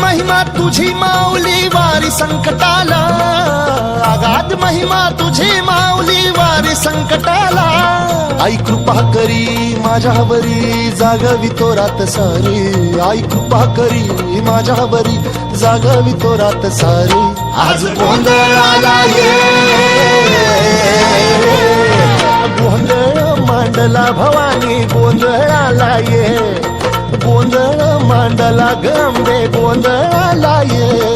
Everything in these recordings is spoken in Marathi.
महिमा तुझी माऊली वारी संकटाला. अगाध महिमा तुझी माऊली वारी संकटाला. आई कृपा करी माझ्यावरी जागवी तो रात सारी. आई कृपा करी माझ्यावरी जागवी तो रात सारी. आज गोंधळाला ये. गोंधळ मांडला भवानी गोंधळाला ये. गोंधळ मांडला गंबे गोंधळाला ये.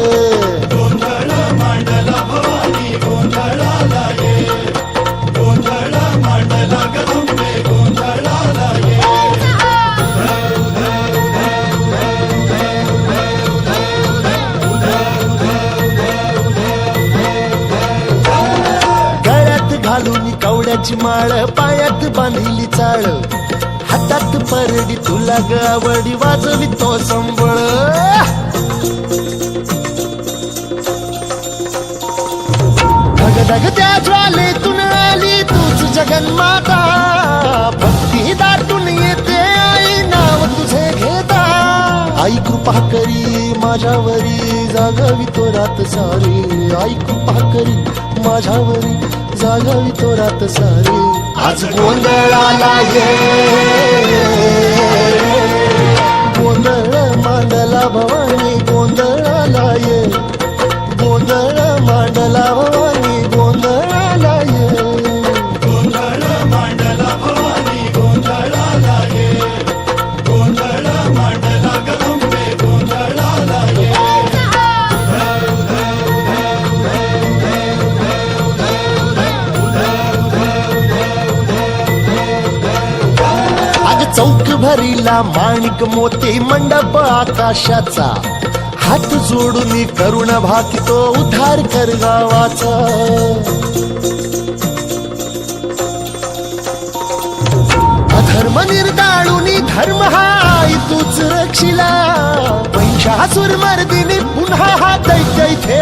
गळ्यात घालून कवड्याची माळ पायात बांधली चाळ. हातात परडी तुला गावडी वाजवी तो संबळ. ढग त्या ज्वालेतून आली तूच जगन्माता. भक्ती दाटून येते आई नाव तुझे घेता. आई कृपा करी माझ्यावरी जागावी तो रात सारी. आई कृपा करी माझ्यावरी जागावी तो रात सारी. आज गोंधळाला ये. गोंधळ मांडला भवानी चौक भरीला माणिक मोती मंडप आकाशाचा. हात जोडून करुण भाकितो उद्धार कर गावाचा. अधर्म निर्दाळून धर्म हा आई तूच रक्षिला. महिषासुर मर्दिनी पुन्हा हा दैत्य इथे